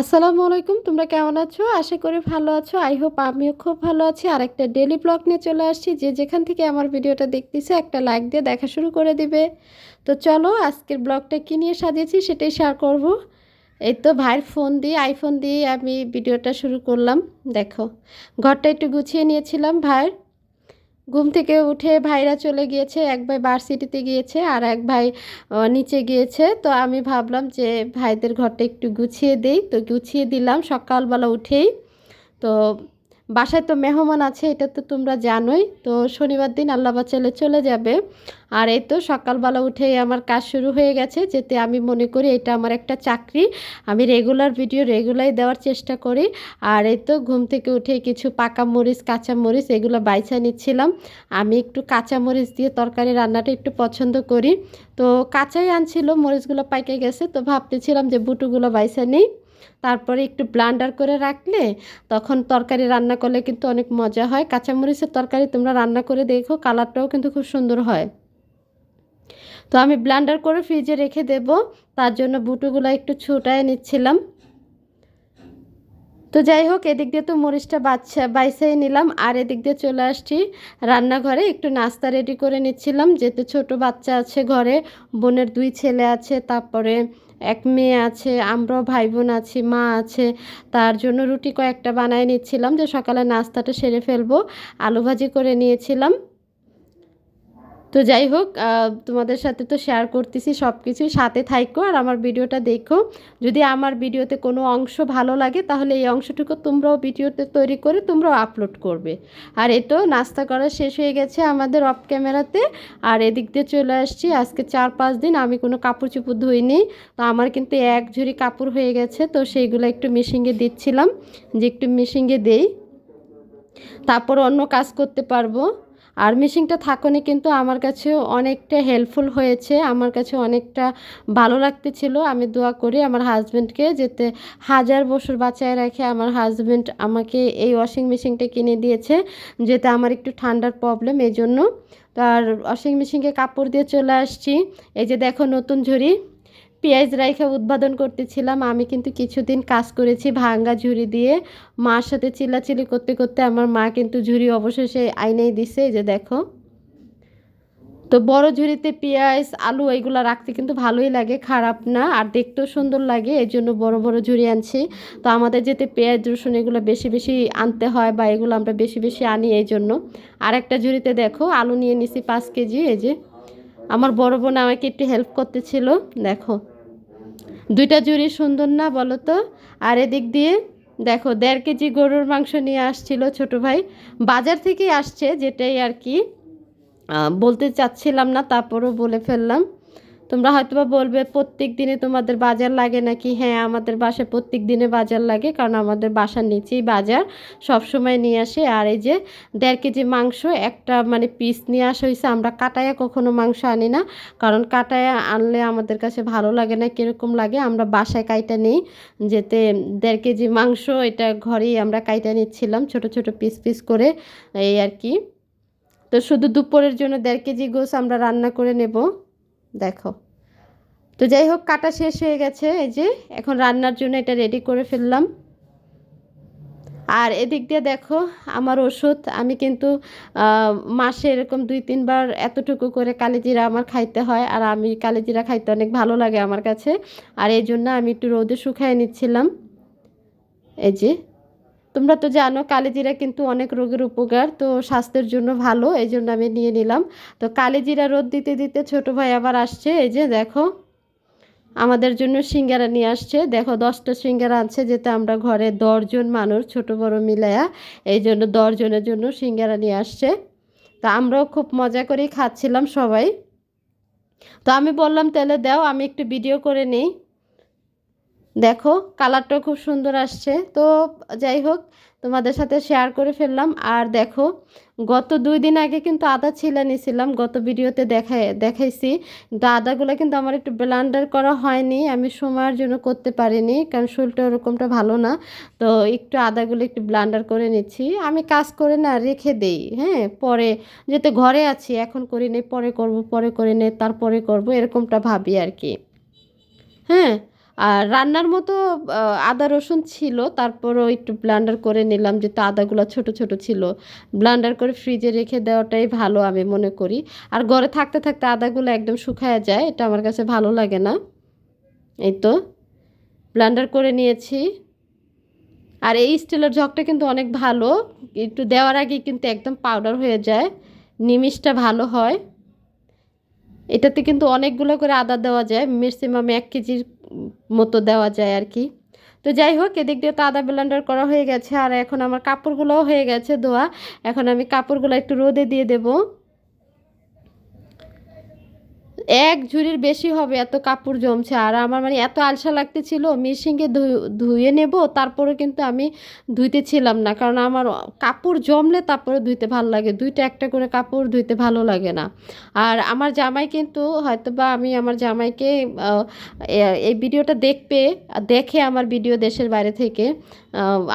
আসসালামু আলাইকুম, তোমরা কেমন আছো? আশা করি ভালো আছো। আই হোপ আমিও খুব ভালো আছি। আর একটা ডেলি ব্লগ নিয়ে চলে আসছি। যে যেখান থেকে আমার ভিডিওটা দেখতেছে, একটা লাইক দিয়ে দেখা শুরু করে দিবে। তো চলো, আজকের ব্লগটা কী নিয়ে সাজিয়েছি সেটাই শেয়ার করব। এই তো ভাইয়ের ফোন দিয়ে আইফোন দিয়ে আমি ভিডিওটা শুরু করলাম। দেখো, ঘরটা একটু গুছিয়ে নিয়েছিলাম ভাইয়ের। ঘুম থেকে উঠে ভাইরা চলে গিয়েছে, এক ভাই ভার্সিটিতে গিয়েছে আর এক ভাই নিচে গিয়েছে। তো আমি ভাবলাম যে ভাইদের ঘরটা একটু গুছিয়ে দেই। তো গুছিয়ে দিলাম সকালবেলা উঠেই। তো বাসায় তো মেহমান আছে, এটা তো তোমরা জানোই। তো শনিবার দিন আল্লাহ বাচ্চালে চলে যাবে। আর এই তো সকালবেলা উঠেই আমার কাজ শুরু হয়ে গেছে, যেতে আমি মনে করি এটা আমার একটা চাকরি। আমি রেগুলার ভিডিও রেগুলারই দেওয়ার চেষ্টা করি। আর এই তো ঘুম থেকে উঠে কিছু পাকা মরিচ, কাঁচা মরিচ এগুলো বাইছা নিচ্ছিলাম। আমি একটু কাঁচা মরিচ দিয়ে তরকারি রান্নাটা একটু পছন্দ করি। তো কাঁচাই আনছিল, মরিচগুলো পাইকে গেছে, তো ভাবতেছিলাম যে বুটুগুলো বাইছা নেই। তারপরে একটু ব্লান্ডার করে রাখলে তখন তরকারি রান্না করলে কিন্তু অনেক মজা হয়। কাঁচামরিচের তরকারি তোমরা রান্না করে দেখো, কালারটাও কিন্তু খুব সুন্দর হয়। তো আমি ব্লান্ডার করে ফ্রিজে রেখে দেব, তার জন্য বুটুগুলো একটু ছুটায় নিচ্ছিলাম। তো যাই হোক, এদিক দিয়ে তো মরিচটা বাচ্চা বাইসাই নিলাম, আর এদিক দিয়ে চলে আসছি রান্নাঘরে। একটু নাস্তা রেডি করে নিচ্ছিলাম, যেহেতু ছোট বাচ্চা আছে ঘরে, বোনের দুই ছেলে আছে, তারপরে এক মেয়ে আছে, আমরাও ভাই বোন আছি, মা আছে। তার জন্য রুটি কয়েকটা বানায় নিচ্ছিলাম যে সকালে নাস্তাটা সেরে ফেলব। আলু ভাজি করে নিয়েছিলাম। তো যাই হোক তোমাদের সাথে তো শেয়ার করতেছি সব কিছুই সাথে থাইকো আর আমার ভিডিওটা দেখো। যদি আমার ভিডিওতে কোনো অংশ ভালো লাগে, তাহলে এই অংশটুকু তোমরাও ভিডিওতে তৈরি করে তোমরাও আপলোড করবে। আর এতো নাস্তা করা শেষ হয়ে গেছে আমাদের অফ ক্যামেরাতে আর এদিক দিয়ে চলে আসছি। আজকে চার পাঁচ দিন আমি কোনো কাপড় চুপড় ধুইনি। তো আমার কিন্তু এক ঝুড়ি কাপড় হয়ে গেছে, তো সেইগুলো একটু মেশিংয়ে দিচ্ছিলাম যে একটু মেশিংয়ে দেই। তারপর অন্য কাজ করতে পারব। আর মেশিনটা থাকনে কিন্তু আমার কাছে অনেকটা হেল্পফুল হয়েছে, আমার কাছে অনেকটা ভালো লাগতেছিল। আমি দোয়া করি আমার হাজব্যান্ডকে যেতে হাজার বছর বাঁচায় রাখে। আমার হাজব্যান্ড আমাকে এই ওয়াশিং মেশিনটা কিনে দিয়েছে, যেতে আমার একটু ঠান্ডার প্রবলেম এই জন্য তার ওয়াশিং মেশিনকে কাপড় দিয়ে চলে আসছি। এই যে দেখো নতুন ঝুড়ি। পেঁয়াজ রাইখা উদ্বোধন করতেছিলাম। আমি কিন্তু কিছুদিন কাজ করেছি ভাঙ্গা ঝুড়ি দিয়ে। মার সাথে চিল্লাচিল্লি করতে করতে আমার মা কিন্তু ঝুড়ি অবশেষে আইনেই দিছে, এই যে দেখো। তো বড় ঝুড়িতে পেঁয়াজ, আলু এইগুলো রাখতে কিন্তু ভালোই লাগে, খারাপ না। আর দেখতেও সুন্দর লাগে এই জন্য বড় বড় ঝুড়ি আনছি। তো আমাদের যেতে পেঁয়াজ, রসুন এগুলো বেশি বেশি আনতে হয় বা এগুলো আমরা বেশি বেশি আনি, এই জন্য। আর একটা ঝুড়িতে দেখো, আলু নিয়ে নিছি পাঁচ কেজি, এই যে। আমার বড় বোন আমাকে একটু হেল্প করতেছিল, দেখো। দুইটা জুড়ি সুন্দর না বলো তো? আর এদিক দিয়ে, দেখো, দেড় কেজি গরুর মাংস নিয়ে আসছিল ছোট ভাই। বাজার থেকে আসছে যেটাই আর কি। বলতে চাচ্ছিলাম না, তারপরও বলে ফেললাম। তোমরা হয়তো বা বলবে, প্রত্যেক দিনে তোমাদের বাজার লাগে নাকি? হ্যাঁ আমাদের বাসায় প্রত্যেক দিনে বাজার লাগে, কারণ আমাদের বাসার নিচেই বাজার সব সময় নিয়ে আসে। আর এই যে দেড় কেজি মাংস, একটা মানে পিস নিয়ে আসা হয়েছে আমরা কাটায়া কখনো মাংস আনি না, কারণ কাটায়া আনলে আমাদের কাছে ভালো লাগে না, কীরকম লাগে? আমরা বাসায় কাইটা নিই, যেতে দেড় কেজি মাংস এটা ঘরেই আমরা কাইটা নিচ্ছিলাম, ছোট ছোট পিস পিস করে এই আর কি। তো শুধু দুপুরের জন্য দেড় কেজি গোস আমরা রান্না করে নেব। দেখো। তো যাই হোক কাটা শেষ হয়ে গেছে। এই যে, এখন রান্নার জন্য এটা রেডি করে ফেললাম। আর এদিক দিয়ে দেখো, আমার ওষুধ, আমি কিন্তু মাসে এরকম দুই, তিনবার এতটুকু করে কালিজিরা আমার খাইতে হয়। আর আমি কালিজিরা খাইতে অনেক ভালো লাগে আমার কাছে। আর এই জন্য আমি একটু রোদে শুকায় নিচ্ছিলাম। এই যে তোমরা তো জানো কালিজিরা কিন্তু অনেক রোগের উপকার, তো স্বাস্থ্যের জন্য ভালো এই জন্য আমি নিয়ে নিলাম। তো কালিজিরা রোদ দিতে দিতে ছোট ভাই আবার আসছে, এই যে দেখো, আমাদের জন্য সিঙ্গারা নিয়ে আসছে। দেখো, দশটা সিঙ্গারা আছে যেটা আমরা ঘরে দশজন মানুষ, ছোট, বড় মিলায়া এই জন্য দশজনের জন্য সিঙ্গারা নিয়ে আসছে। তা আমরাও খুব মজা করেই খাচ্ছিলাম সবাই। তো আমি বললাম, তাহলে দাও, আমি একটু ভিডিও করে নিই। দেখো কালারটাও খুব সুন্দর আসছে। তো যাই হোক, তোমাদের সাথে শেয়ার করে ফেললাম। আর দেখো, গত দুই দিন আগে কিন্তু আদা ছিলে নিয়েছিলাম গত ভিডিওতে দেখাই দেখাইছি। কিন্তু আদাগুলো কিন্তু আমার একটু ব্লান্ডার করা হয়নি। আমি সময়ের জন্য করতে পারিনি, কারণ শরীরটা ওরকমটা ভালো না। তো একটু আদাগুলো একটু ব্লান্ডার করে নিচ্ছি। আমি কাজ করে না, রেখে দেই হ্যাঁ? পরে যেতে ঘরে আছি, এখন করি নেই, পরে করব, পরে করে নে তারপরে করব, এরকমটা ভাবি আর কি। হ্যাঁ? আর রান্নার মতো আদা রসুন ছিল, তারপরও একটু ব্লান্ডার করে নিলাম যেহেতু আদাগুলো ছোট ছোট ছিল। ব্লান্ডার করে ফ্রিজে রেখে দেওয়াটাই ভালো আমি মনে করি। আর ঘরে থাকতে থাকতে আদাগুলো একদম শুকায় যায়, এটা আমার কাছে ভালো লাগে না। এই তো ব্লান্ডার করে নিয়েছি। আর এই স্টিলের জগটা কিন্তু অনেক ভালো, একটু দেওয়ার আগে কিন্তু একদম পাউডার হয়ে যায়, নিমিষটা ভালো হয়। এটাতে কিন্তু অনেকগুলো করে আদা দেওয়া যায় ম্যাক্সিমাম এক কেজির মতো দেওয়া যায় আর কি। তো যাই হোক, এদিক দিয়ে তো আদা ব্লেন্ডার করা হয়ে গেছে। আর এখন আমার কাপড়গুলোও হয়ে গেছে ধোয়া। এখন আমি কাপড়গুলো একটু রোদে দিয়ে দেবো। এক ঝুড়ির বেশি হবে, এত কাপড় জমছে। আর আমার মানে এত আলসা লাগতেছিল, মেশিনকে ধুয়ে নেব, তারপরে কিন্তু আমি ধুইতে ছিলাম না। কারণ আমার কাপড় জমলে তারপরে ধুইতে ভালো লাগে, দুইটা একটা করে কাপড় ধুইতে ভালো লাগে না। আর আমার জামাই কিন্তু হয়তো বা আমি আমার জামাইকে এই ভিডিওটা দেখবে, দেখে আমার ভিডিও দেশের বাইরে থেকে।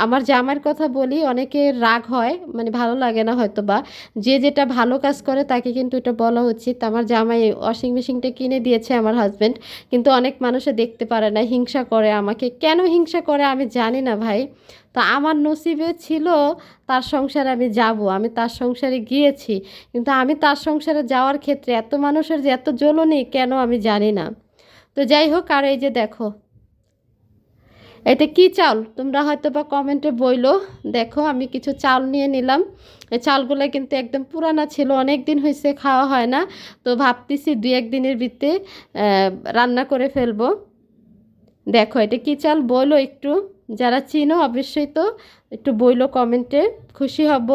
আমার জামাইয়ের কথা বলি, অনেকে রাগ হয় মানে ভালো লাগে না হয়তো বা যে যেটা ভালো কাজ করে তাকে কিন্তু এটা বলা উচিত। আমার জামাই ওয়াশিং মেশিনটা কিনে দিয়েছে আমার হাজব্যান্ড কিন্তু অনেক মানুষে দেখতে পারে না, হিংসা করে আমাকে। কেন হিংসা করে আমি জানি না ভাই। তো আমার নসিবে ছিল, তার সংসারে আমি যাব, আমি তার সংসারে গিয়েছি। কিন্তু আমি তার সংসারে যাওয়ার ক্ষেত্রে এত মানুষের যে এত জ্বলনি, কেন আমি জানি না। তো যাই হোক, আর এই যে দেখো এটা কি চাল? তোমরা হয়তো বা কমেন্টে বইলো, দেখো আমি কিছু চাল নিয়ে নিলাম। এই চালগুলো কিন্তু একদম পুরানা ছিল অনেক দিন হয়েছে খাওয়া হয় না। তো ভাবতেছি দু এক দিনের ভিতরে রান্না করে ফেলব। দেখো এটা কি চাল? বইলো একটু। যারা চিনো অবশ্যই তো একটু বইলো কমেন্টে খুশি হব।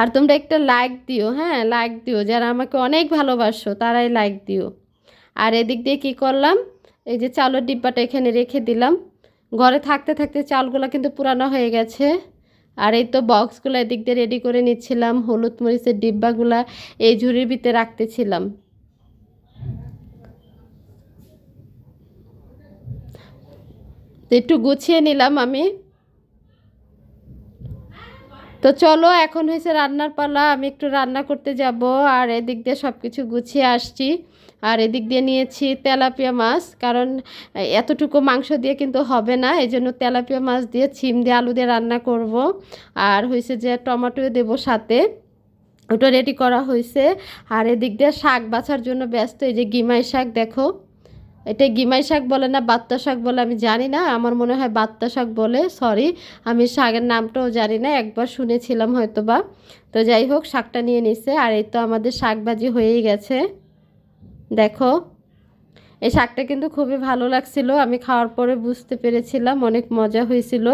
আর তোমরা একটা লাইক দিও হ্যাঁ লাইক দিও। যারা আমাকে অনেক ভালোবাসো, তারাই লাইক দিও। আর এদিক দিয়ে কী করলাম? এই যে চালের ডিব্বাটা এখানে রেখে দিলাম। ঘরে থাকতে থাকতে চালগুলো কিন্তু পুরানো হয়ে গেছে। আর এই তো বক্সগুলো এদিক দিয়ে রেডি করে নিচ্ছিলাম, হলুদ মরিচের ডিব্বাগুলা এই ঝুড়ির ভিতরে রাখতেছিলাম। একটু গুছিয়ে নিলাম আমি। তো চলো, এখন হয়েছে রান্নার পালা। আমি একটু রান্না করতে যাব, আর এদিক দিয়ে সব কিছু গুছিয়ে আসছি। আর এদিক দিয়ে নিয়েছি তেলাপিয়া মাছ, কারণ এতটুকু মাংস দিয়ে কিন্তু হবে না এই জন্য তেলাপিয়া মাছ দিয়ে ছিম দিয়ে আলু দিয়ে রান্না করব। আর হয়েছে যে টমেটো দেবো সাথে, ওটা রেডি করা হয়েছে। আর এদিক দিয়ে শাক বাছার জন্য ব্যস্ত, এই যে গিমাই শাক দেখো। এটা গিমাই শাক বলে না, বাত্তা শাক বলে আমি জানি না। আমার মনে হয় বাত্তা শাক বলে সরি আমি শাকের নামটাও জানি না, একবার শুনেছিলাম হয়তো বা তো যাই হোক, শাকটা নিয়ে নিছে, আর এই তো আমাদের শাক ভাজি হয়েই গেছে। দেখো এই শাকটা কিন্তু খুবই ভালো লাগছিল। আমি খাওয়ার পরে বুঝতে পেরেছিলাম অনেক মজা হয়েছিল।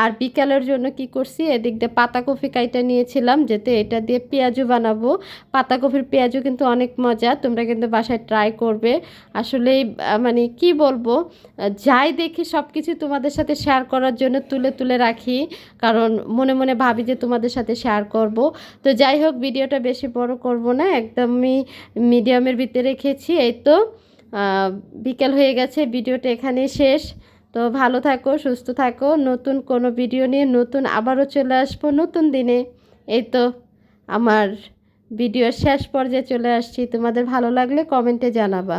আর বিকালের জন্য কি করছি, এদিক দিয়ে পাতাকপি কাইটা নিয়েছিলাম, যেতে এটা দিয়ে পেঁয়াজু বানাবো। পাতাকপির পেঁয়াজু কিন্তু অনেক মজা, তোমরা কিন্তু বাসায় ট্রাই করবে। আসলে মানে কি বলব, যাই দেখি সব কিছু তোমাদের সাথে শেয়ার করার জন্য তুলে তুলে রাখি, কারণ মনে মনে ভাবি যে তোমাদের সাথে শেয়ার করব। তো যাই হোক, ভিডিওটা বেশি বড় করব না, একদমই মিডিয়ামের ভিতরে রেখেছি, এই তো। বিকেল হয়ে গেছে, ভিডিওটা এখানে শেষ। তো ভালো থাকো, সুস্থ থাকো। নতুন কোনো ভিডিও নিয়ে নতুন আবারও চলে আসব নতুন দিনে। এই তো আমার ভিডিও শেষ পর্যায়ে চলে আসছি। তোমাদের ভালো লাগলে কমেন্টে জানাবা।